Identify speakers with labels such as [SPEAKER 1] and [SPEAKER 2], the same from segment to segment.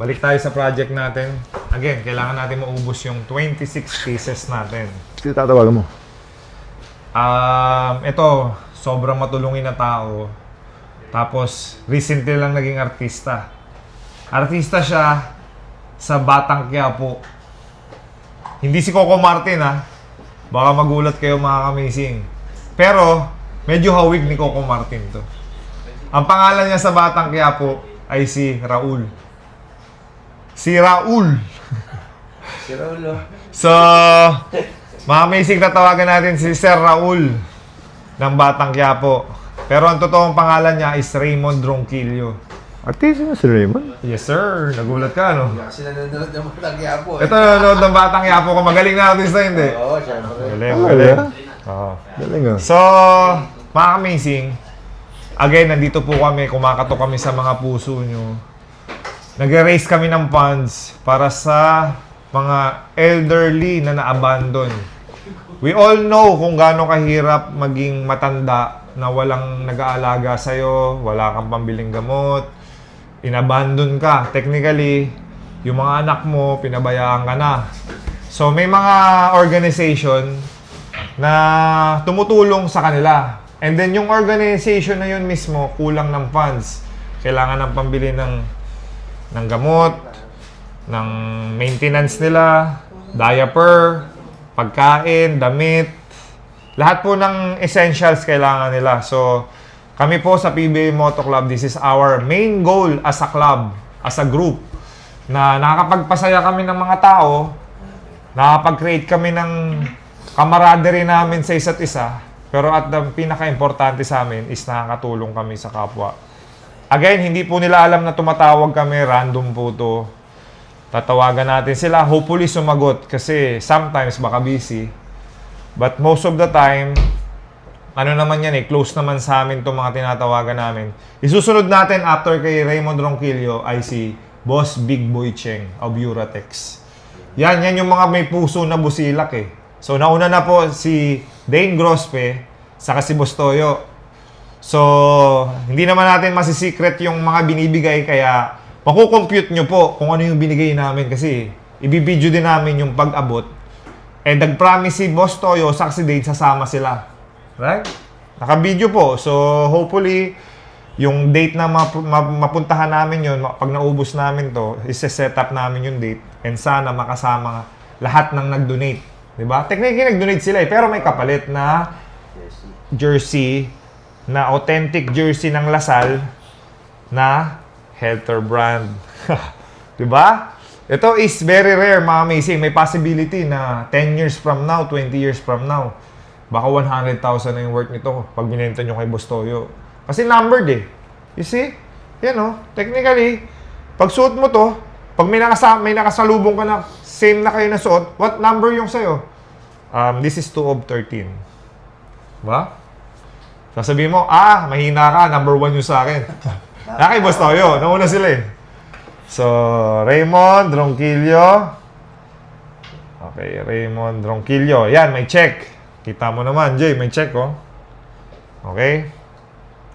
[SPEAKER 1] balik tayo sa project natin. Again, kailangan natin maubos yung 26 pieces natin.
[SPEAKER 2] Sino tatawagan mo?
[SPEAKER 1] Um, ito, sobrang matulungin na tao. Tapos, recently lang naging artista. Artista siya sa Batang Quiapo. Hindi si Coco Martin ha. Baka magulat kayo mga kamising. Pero, medyo hawig ni Coco Martin to. Ang pangalan niya sa Batang Quiapo ay si Raul. Si Raul.
[SPEAKER 3] Si Rolo.
[SPEAKER 1] So, mga amazing na tawagan natin si Sir Raul ng Batang Quiapo. Pero ang totoong pangalan niya is Raymond Ronquillo.
[SPEAKER 2] Artista na si Raymond.
[SPEAKER 1] Yes, sir. Nagulat ka, no?
[SPEAKER 3] Kasi nanonood ng mga Quiapo eh.
[SPEAKER 1] Ito, nanonood ng Batang Quiapo ko. Magaling na artista, hindi?
[SPEAKER 3] Oo, syempre.
[SPEAKER 1] Galing,
[SPEAKER 2] Ah,
[SPEAKER 1] galing.
[SPEAKER 2] yeah?
[SPEAKER 1] Oo.
[SPEAKER 2] Galing ah.
[SPEAKER 1] So, mga amazing, again, nandito po kami, kumakato kami sa mga puso nyo. Nag-raise kami ng funds para sa mga elderly na na-abandon. We all know kung gaano kahirap maging matanda na walang nag-aalaga sa'yo, wala kang pambiling gamot, inabandon ka. Technically, yung mga anak mo, pinabayaan ka na. So, may mga organization na tumutulong sa kanila. And then yung organization na yun mismo, kulang ng funds. Kailangan ng pambili ng, ng gamot, ng maintenance nila, diaper, pagkain, damit. Lahat po ng essentials kailangan nila. So, kami po sa PBA Moto Club, this is our main goal as a club, as a group, na nakakapagpasaya kami ng mga tao, nakakapag-create kami ng camaraderie namin sa isa't isa. Pero at the pinaka-importante sa amin is nakakatulong kami sa kapwa. Again, hindi po nila alam na tumatawag kami, random po to. Tatawagan natin sila, hopefully sumagot kasi sometimes baka busy. But most of the time, ano naman yan eh, close naman sa amin itong mga tinatawagan namin. Isusunod natin after kay Raymond Ronquillo ay si Boss Big Boy Cheng of Uratex. Yan, yan yung mga may puso na busilak eh. So, nauna na po si Dane Grospe, saka si Boss Toyo. So, hindi naman natin masisecret yung mga binibigay, kaya makukompute nyo po kung ano yung binigay namin kasi ibibideo din namin yung pag-abot. And nag-promise si Boss Toyo, saka si Dane, sasama sila. Right? Naka-video po. So, hopefully, yung date na map- ma- mapuntahan namin yun, pag naubos namin to, isi-set up namin yung date and sana makasama lahat ng nag-donate. 'Di ba? Technically, nag-donate sila eh, pero may kapalit na jersey, na authentic jersey ng Lasal na Helter brand. 'Di ba? Ito is very rare, mga amazing. May possibility na 10 years from now, 20 years from now, baka 100,000 na yung worth nito pag binenta nyo kay Boss Toyo. Kasi numbered eh. You see? Yan oh. Technically, pag suot mo to, pag may, nakasa may nakasalubong ka na same na kayo na suot, what number yung sa'yo? Um, this is 2 of 13. Ba? Sasabihin mo, ah, mahina ka, number 1 yung sa akin. Nakay Boss Toyo, nauna sila eh. So, Raymond Ronquillo. Okay, Raymond Ronquillo. Yan, may check. Kita mo naman, Jay, may check, oh. Okay?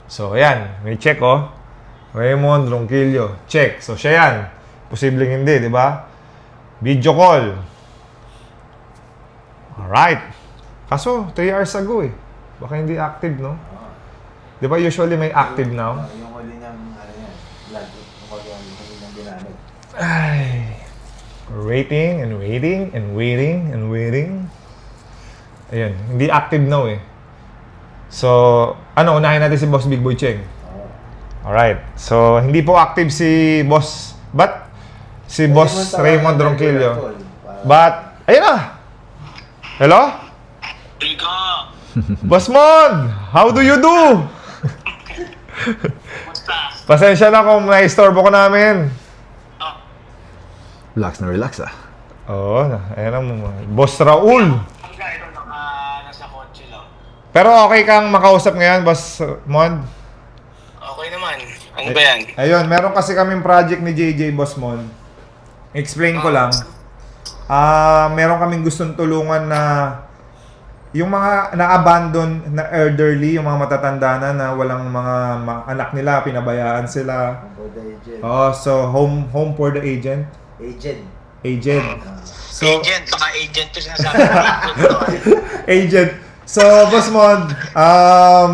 [SPEAKER 1] So, ayan, may check, oh. Raymond Ronquillo. Check. So, siya yan. Posibleng hindi, di ba? Video call. Alright. Kaso, 3 hours ago, eh. Baka hindi active, no? Di ba usually may active now?
[SPEAKER 3] Yung huli niyang, ano yan, vlog. Yung huli yung huli ginamit.
[SPEAKER 1] Ay. Waiting and waiting and waiting and waiting. Ayan, hindi active now eh. So, ano, unahin natin si Boss Big Boy Cheng. Alright. So, hindi po active si Boss, but si Boss Raymond Ronquillo. But, ayun na! Hello? Mon! How do you do? Pasensya na kung na-istorbo ko namin.
[SPEAKER 4] Oh,
[SPEAKER 2] Relax na relax ah.
[SPEAKER 1] Oo, ayan na mo. Boss Raul. Pero okay kang makausap ngayon, Boss Mon?
[SPEAKER 4] Okay naman. Ano ba yan?
[SPEAKER 1] Ayun, meron kasi kaming project ni JJ Boss Mon. Explain ko lang. Ah, meron kaming gustong tulungan na yung mga na-abandon na elderly, yung mga matatanda na na walang mga ma- anak nila, pinabayaan sila.
[SPEAKER 3] For the agent.
[SPEAKER 1] Oh, so home home for the agent.
[SPEAKER 3] Agent.
[SPEAKER 1] Agent. So
[SPEAKER 4] agent, baka agent to sinasabi ko. Agent ah.
[SPEAKER 1] So Boss Mon, um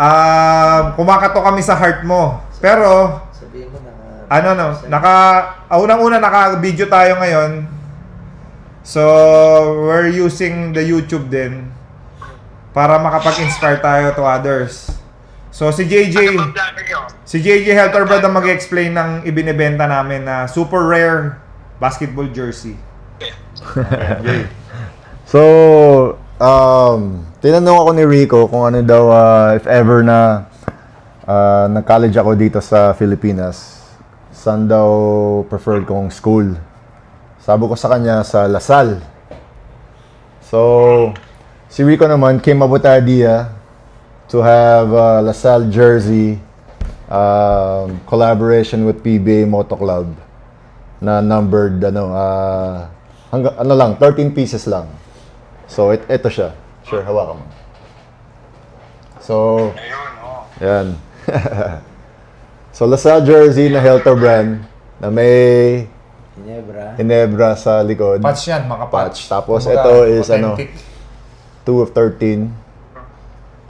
[SPEAKER 1] um kumakato kami sa heart mo. Pero
[SPEAKER 3] Sabihin mo na.
[SPEAKER 1] ano no, naka ah, unang-una naka-video tayo ngayon. So, we're using the YouTube din para makapag-inspire tayo to others. So, si JJ,
[SPEAKER 4] Ano
[SPEAKER 1] si JJ Helterbrad ang mag-explain ng ibinebenta namin na super rare basketball jersey.
[SPEAKER 2] So, um, tinanong ako ni Rico kung ano daw, ah, if ever na ah, nag-college ako dito sa Pilipinas, saan daw preferred kong school. Sabi ko sa kanya sa Lasal. So, si Rico naman came up with the idea to have a Lasal jersey um, collaboration with PBA Moto Club na numbered ano ah hangga, ano lang 13 pieces lang. So it ito siya. Sure, hawakan mo. So,
[SPEAKER 4] Ayun, oh.
[SPEAKER 2] yan. so Lasal jersey na Helter brand na may
[SPEAKER 3] Ginebra.
[SPEAKER 2] Hinebra sa likod.
[SPEAKER 1] Patch yan, mga patch.
[SPEAKER 2] Patch. Tapos
[SPEAKER 1] Kumbaga,
[SPEAKER 2] ito is ano,
[SPEAKER 1] authentic.
[SPEAKER 2] 2 of 13.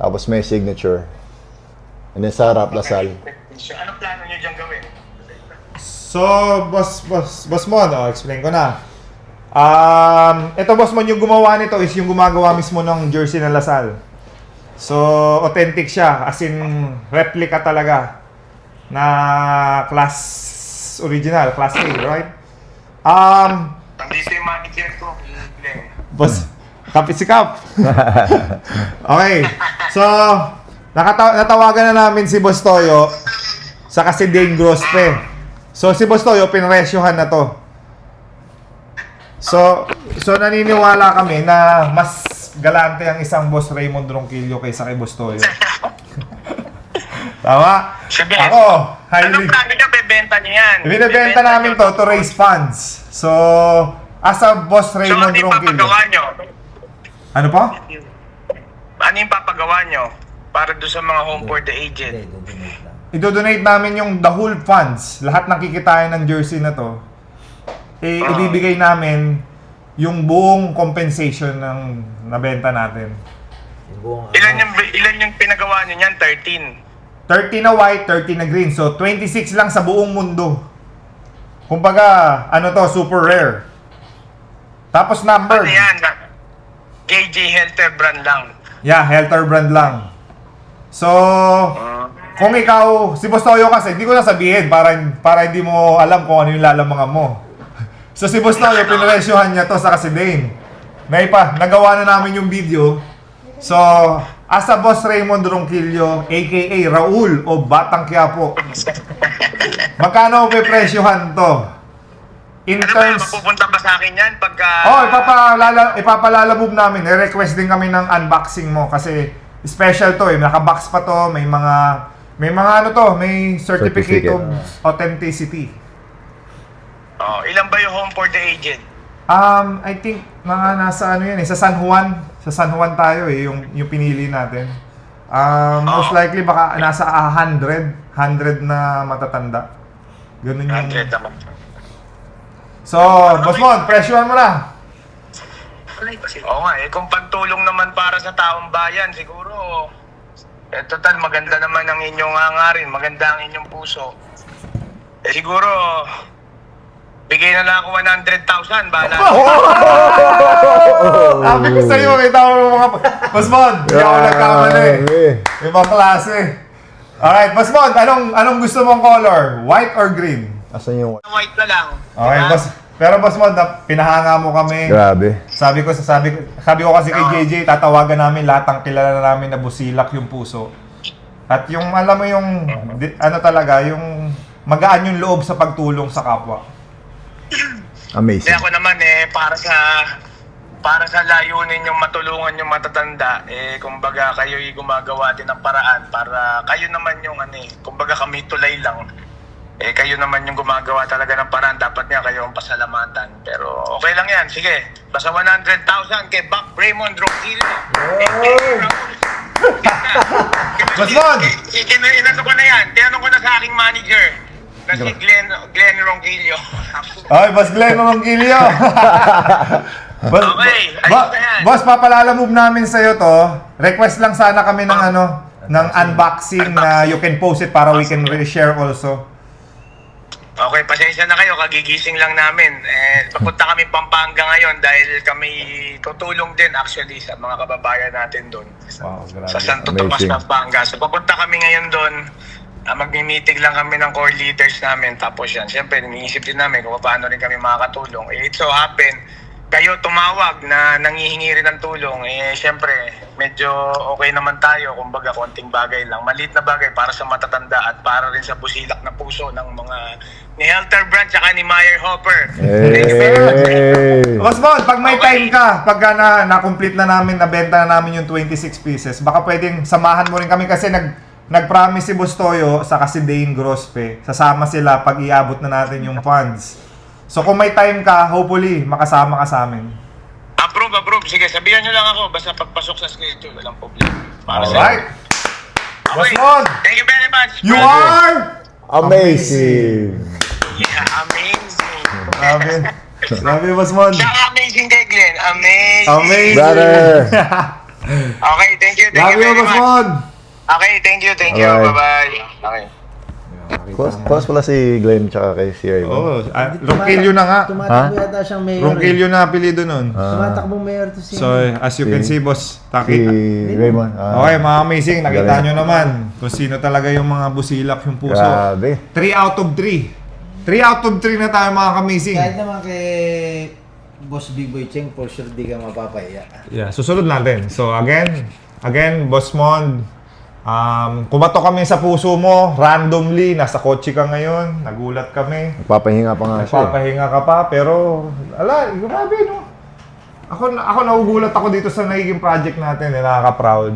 [SPEAKER 2] Tapos may signature. And then sa harap, Lasal.
[SPEAKER 4] Anong plano nyo dyan gawin?
[SPEAKER 1] So, boss, boss, boss Mon, oh, explain ko na. Um, ito boss Mon, yung gumawa nito is yung gumagawa mismo ng jersey ng Lasal. So, authentic siya. As in, replica talaga. Na class original, class A, right? Um,
[SPEAKER 4] Nandito yung manager ko.
[SPEAKER 1] Boss, kapit si Kap. okay. So, nakata- natawagan na namin si Boss Toyo sa kasi Dane Grospe. So, si Boss Toyo, pinresyohan na to. So, so naniniwala kami na mas galante ang isang Boss Raymond Ronquillo kaysa kay Boss Toyo. Tama?
[SPEAKER 4] Sige.
[SPEAKER 1] Ako,
[SPEAKER 4] Anong
[SPEAKER 1] highly...
[SPEAKER 4] plano nyo? Bebenta nyo yan.
[SPEAKER 1] Binibenta namin to to raise funds. So, as a Boss
[SPEAKER 4] So, ano
[SPEAKER 1] Raymond
[SPEAKER 4] yung
[SPEAKER 1] Ronquillo.
[SPEAKER 4] papagawa nyo?
[SPEAKER 1] Ano pa?
[SPEAKER 4] Ano yung papagawa nyo? Para doon sa mga home for the
[SPEAKER 3] lang.
[SPEAKER 1] idodonate namin yung the whole funds, lahat ng kikitain ng jersey na to, eh,
[SPEAKER 4] Ah.
[SPEAKER 1] ibibigay namin yung buong compensation ng nabenta natin.
[SPEAKER 3] Yung buong
[SPEAKER 4] Ilan
[SPEAKER 3] ano,
[SPEAKER 4] yung, ilan yung pinagawa nyo niyan? 13.
[SPEAKER 1] 30 na white, 30 na green. So, 26 lang sa buong mundo. Kumbaga, ano to, super rare. Tapos number.
[SPEAKER 4] Ano yan? JJ Helter brand lang.
[SPEAKER 1] Yeah, Helter brand lang. So, kung ikaw, si Boss Toyo kasi, hindi ko na sabihin para, para hindi mo alam kung ano yung lalamangan mo. So si Boss Toyo, pinresyohan niya to sa Kasidane. Naipa, nagawa na namin yung video. So, as a Boss Raymond Ronquillo, aka Raul o Batang Quiapo, magkano may presyohan to? In
[SPEAKER 4] Ano ba,
[SPEAKER 1] terms...
[SPEAKER 4] mapupunta ba sa akin yan pagka...
[SPEAKER 1] Oh, ipapalala, ipapalalabog namin. I-request din kami ng unboxing mo kasi special to eh. Nakabox pa to. May mga may mga ano to, may certificate,
[SPEAKER 2] Certificate.
[SPEAKER 1] of authenticity.
[SPEAKER 4] Oh, ilan ba yung home for the agent?
[SPEAKER 1] Um, I think mga nasa ano yan eh, sa San Juan. Sa San Juan tayo eh, yung, yung pinili natin. Um, most likely baka nasa ah, 100, 100 na matatanda. Ganun yung...
[SPEAKER 4] 100 naman.
[SPEAKER 1] So, Boss Mon, presyohan mo na.
[SPEAKER 4] Oo nga, eh, kung pagtulong naman para sa taong bayan, siguro, eh, total, maganda naman ang inyong hangarin, maganda ang inyong puso. Eh, siguro, bigay na lang ako 100,000, bahala.
[SPEAKER 1] Sabi ko sa'yo, may tao mo mga... Boss Mon, hindi ako nagkamali.
[SPEAKER 2] Grabe.
[SPEAKER 1] Ibang klase. Alright, Boss Mon, anong, anong gusto mong color? White or green?
[SPEAKER 2] Asan yung...
[SPEAKER 4] White na lang.
[SPEAKER 1] Okay,
[SPEAKER 4] Diba?
[SPEAKER 1] boss. Pero Boss Mon, na- pinahanga mo kami.
[SPEAKER 2] Grabe.
[SPEAKER 1] Sabi ko, sabi, ko- sabi ko kasi kay JJ, tatawagan namin lahat ng kilala namin na busilak yung puso. At yung, alam mo yung, ano talaga, yung magaan yung loob sa pagtulong sa kapwa.
[SPEAKER 2] Amazing.
[SPEAKER 4] ako naman eh, para sa para sa layunin yung matulungan yung matatanda, eh, kumbaga kayo'y gumagawa din ng paraan para kayo naman yung ano eh, kumbaga kami tulay lang Eh, kayo naman yung gumagawa talaga ng paraan. Dapat nga kayo ang pasalamatan. Pero okay lang yan. Sige. Basta 100,000 kay Buck Raymond Roquillo.
[SPEAKER 1] Basmon!
[SPEAKER 4] Inano ko na yan. Tinanong ko na sa aking manager. Na si Glenn, Glenn Ronquillo.
[SPEAKER 1] Ay, Boss Glenn Mangkilio. boss,
[SPEAKER 4] Okay, ayos
[SPEAKER 1] ba-
[SPEAKER 4] na yan.
[SPEAKER 1] boss, papalala move namin sa'yo to. Request lang sana kami ng ano, ng unboxing na you can post it para we can share also.
[SPEAKER 4] Okay, pasensya na kayo, kagigising lang namin. Eh, papunta kami Pampanga ngayon dahil kami tutulong din actually sa mga kababayan natin doon.
[SPEAKER 1] Wow, grabe.
[SPEAKER 4] Sa Santo Tomas,
[SPEAKER 2] Amazing.
[SPEAKER 4] Pampanga. So papunta kami ngayon doon. Magmi-meeting lang kami ng core leaders namin. Tapos yan, siyempre, iniisip din namin kung paano rin kami makakatulong. Eh, it so happen, kayo tumawag na nangihingi rin ng tulong. Eh, siyempre, medyo okay naman tayo. Kumbaga, konting bagay lang. Maliit na bagay para sa matatanda at para rin sa busilak na puso ng mga ni Helter Brand tsaka ni Meyer Hopper. Thank you very much.
[SPEAKER 2] Hey!
[SPEAKER 1] Boss Mon, pag may
[SPEAKER 4] Okay.
[SPEAKER 1] time ka, pag na, na-complete na namin, nabenta na namin yung 26 pieces, baka pwedeng samahan mo rin kami kasi nag nag-promise si Bustoyo sa si Dane Grospe, sasama sila pag iabot na natin yung funds. So kung may time ka, hopefully, makasama ka sa amin.
[SPEAKER 4] Approve, approve. Sige, sabihan nyo lang ako. Basta pagpasok sa schedule, walang problema. Para sa
[SPEAKER 1] Alright? Boss
[SPEAKER 4] Okay.
[SPEAKER 1] Mon,
[SPEAKER 4] Thank you very much.
[SPEAKER 1] you are...
[SPEAKER 2] Amazing!
[SPEAKER 4] Yeah, amazing.
[SPEAKER 1] Grabe. Grabe, Boss Mon.
[SPEAKER 4] Siya amazing kay Glenn. Amazing.
[SPEAKER 1] Amazing.
[SPEAKER 2] Brother!
[SPEAKER 4] Okay, thank you, thank
[SPEAKER 1] Love
[SPEAKER 4] you
[SPEAKER 1] you,
[SPEAKER 4] very much.
[SPEAKER 1] Mon.
[SPEAKER 4] Okay, thank you, thank you.
[SPEAKER 2] Alright.
[SPEAKER 4] Bye-bye. Okay.
[SPEAKER 2] Close, close pala si Glenn tsaka kay si Raymond.
[SPEAKER 1] Oh, ah, Ronquillo na nga.
[SPEAKER 3] Tumatakbo yata siyang mayor. eh.
[SPEAKER 1] Ronquillo na apelido nun.
[SPEAKER 3] Tumatakbong mayor to si...
[SPEAKER 1] So, as you can see, boss,
[SPEAKER 2] Si
[SPEAKER 1] Taki.
[SPEAKER 2] Raymond. ah,
[SPEAKER 1] Okay, mga amazing. Nakita
[SPEAKER 2] Galing.
[SPEAKER 1] nyo naman kung sino talaga yung mga busilak yung puso.
[SPEAKER 2] Grabe.
[SPEAKER 1] 3 out of 3. 3 out of 3 na tayo mga kamazing.
[SPEAKER 3] Kahit naman kay Boss Big Boy Cheng, for sure di ka mapapahiya.
[SPEAKER 1] Yeah, susunod natin. So again, again, Boss Mond, um, kumato kami sa puso mo, randomly, nasa kotse ka ngayon, nagulat kami.
[SPEAKER 2] Nagpapahinga pa nga siya.
[SPEAKER 1] Nagpapahinga ka pa, pero, ala, grabe, no? Ako, ako nagugulat ako dito sa nagiging project natin, eh, nakaka-proud.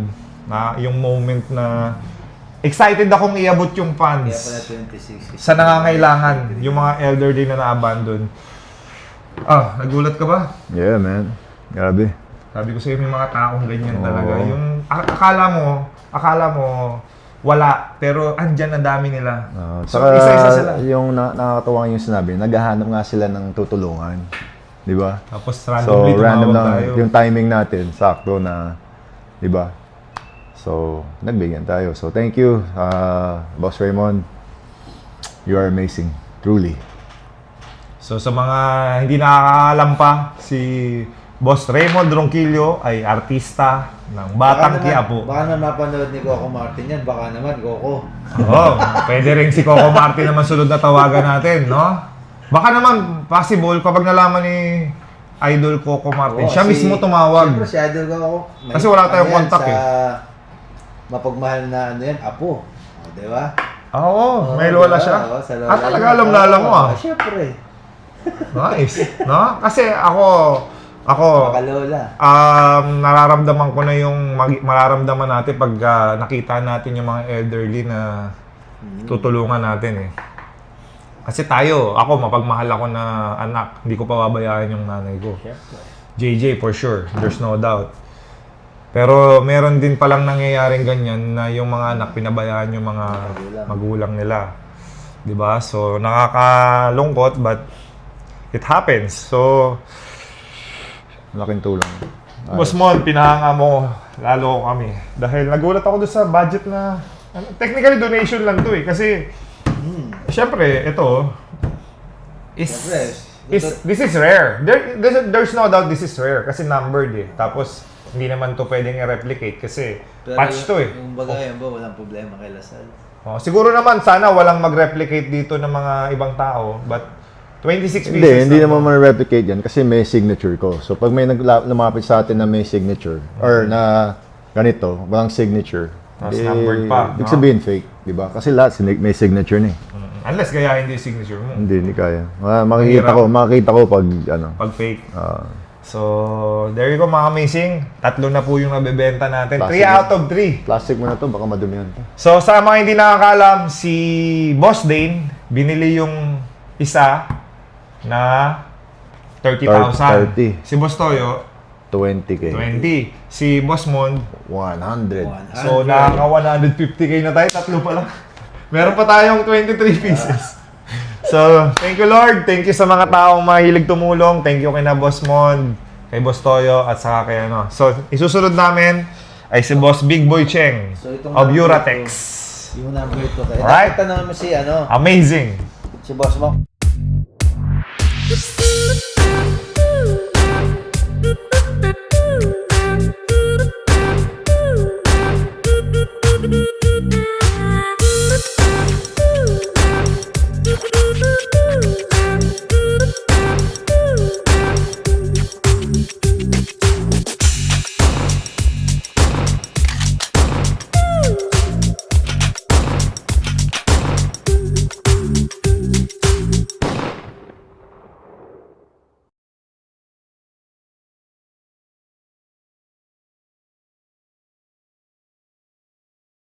[SPEAKER 1] Na yung moment na excited akong iabot yung funds
[SPEAKER 3] 26.
[SPEAKER 1] sa nangangailangan, yung mga elderly na na-abandon. Ah, nagulat ka ba?
[SPEAKER 2] Yeah, man. Grabe.
[SPEAKER 1] Sabi ko sa'yo, may mga taong ganyan
[SPEAKER 2] Oo.
[SPEAKER 1] talaga. Yung akala mo, akala mo, wala, pero andyan ang dami nila.
[SPEAKER 2] Uh,
[SPEAKER 1] so,
[SPEAKER 2] saka
[SPEAKER 1] isa-isa sila.
[SPEAKER 2] yung na, nakakatuwa yung sinabi, naghahanap nga sila ng tutulungan. Di ba?
[SPEAKER 1] Tapos
[SPEAKER 2] So,
[SPEAKER 1] randomly
[SPEAKER 2] random
[SPEAKER 1] tumawag
[SPEAKER 2] lang.
[SPEAKER 1] tayo.
[SPEAKER 2] Yung timing natin, sakto na, di ba? So, nagbigyan tayo. So, thank you, uh, Boss Raymond. You are amazing. Truly.
[SPEAKER 1] So sa mga hindi nakakaalam pa, si Boss Raymond Ronquillo ay artista ng Batang
[SPEAKER 3] naman-
[SPEAKER 1] Quiapo.
[SPEAKER 3] Baka naman mapanood ni Coco Martin yan. Baka naman, Coco.
[SPEAKER 1] Oo, pwede rin si Coco Martin naman sunod na tawagan natin, no? Baka naman possible kapag nalaman ni Idol Coco Martin,
[SPEAKER 3] Oo,
[SPEAKER 1] siya
[SPEAKER 3] si-
[SPEAKER 1] mismo tumawag.
[SPEAKER 3] Siyempre, si Idol Coco. may-
[SPEAKER 1] Kasi wala tayong
[SPEAKER 3] ano yan,
[SPEAKER 1] contact
[SPEAKER 3] sa
[SPEAKER 1] eh.
[SPEAKER 3] mapagmahal na ano yan, apo. O, di ba?
[SPEAKER 1] Oo, may
[SPEAKER 3] Oo,
[SPEAKER 1] lola
[SPEAKER 3] di ba?
[SPEAKER 1] siya.
[SPEAKER 3] Oo, sa lola
[SPEAKER 1] Ah, talaga
[SPEAKER 3] niya.
[SPEAKER 1] alam na alam mo
[SPEAKER 3] Oo,
[SPEAKER 1] ah.
[SPEAKER 3] Siyempre.
[SPEAKER 1] Nice, no? Kasi ako, ako,
[SPEAKER 3] Makalola.
[SPEAKER 1] um, nararamdaman ko na yung mag- mararamdaman natin pag ah, nakita natin yung mga elderly na tutulungan natin eh. Kasi tayo, ako, mapagmahal ako na anak. Hindi ko pa babayaan yung nanay ko.
[SPEAKER 3] Siyempre.
[SPEAKER 1] JJ for sure, there's no doubt. Pero meron din palang nangyayaring ganyan na yung mga anak pinabayaan yung mga
[SPEAKER 3] Magulang.
[SPEAKER 1] magulang nila. 'Di ba? So nakakalungkot but it happens. So
[SPEAKER 2] Malaking tulong.
[SPEAKER 1] Boss Mon, pinahanga mo lalo kami. Dahil nagulat ako doon sa budget na ano, technically donation lang 'to eh kasi
[SPEAKER 3] Hmm.
[SPEAKER 1] syempre ito is is this is rare. There there's, there's no doubt this is rare kasi numbered eh. Tapos hindi naman to pwedeng i-replicate kasi patch to eh.
[SPEAKER 3] Yung bagay yan ba, walang problema kay Lasal.
[SPEAKER 1] Oh, siguro naman sana walang mag-replicate dito ng mga ibang tao but 26 pieces
[SPEAKER 2] Hindi, hindi naman ma-replicate yan kasi may signature ko. So, pag may nagla- lumapit sa atin na may signature or na ganito, walang signature,
[SPEAKER 1] Tapos
[SPEAKER 2] eh,
[SPEAKER 1] numbered pa,
[SPEAKER 2] Ibig
[SPEAKER 1] no?
[SPEAKER 2] sabihin fake, di ba? Kasi lahat sinig- may signature ni.
[SPEAKER 1] Mm, Unless gayahin din yung signature mo.
[SPEAKER 2] Hindi, hindi kaya. Ma- makikita ko, makikita ko pag ano.
[SPEAKER 1] Pag fake.
[SPEAKER 2] ah,
[SPEAKER 1] So, there you go mga amazing. Tatlo na po yung nabebenta natin. 3
[SPEAKER 2] Classic.
[SPEAKER 1] out of 3.
[SPEAKER 2] plastic mo na to, baka madumihan to.
[SPEAKER 1] So, sa mga hindi nakakaalam, si Boss Dane binili yung isa na 30,000.
[SPEAKER 2] 30.
[SPEAKER 1] Si Boss Toyo,
[SPEAKER 2] 20k.
[SPEAKER 1] 20. Si Boss Mond,
[SPEAKER 2] 100.
[SPEAKER 1] so nakaka 150k na tayo. Tatlo pa lang. Meron pa tayong 23 pieces. So, thank you Lord. Thank you sa mga taong mahilig tumulong. Thank you kay na Boss Mond, kay Boss Toyo, at saka kay ano. So, isusunod namin ay si Boss Big Boy Cheng
[SPEAKER 3] So, itong
[SPEAKER 1] of
[SPEAKER 3] number
[SPEAKER 1] Uratex.
[SPEAKER 3] Yung number to kayo.
[SPEAKER 1] Alright.
[SPEAKER 3] Nakita naman si ano,
[SPEAKER 1] Amazing.
[SPEAKER 3] si boss mo. You.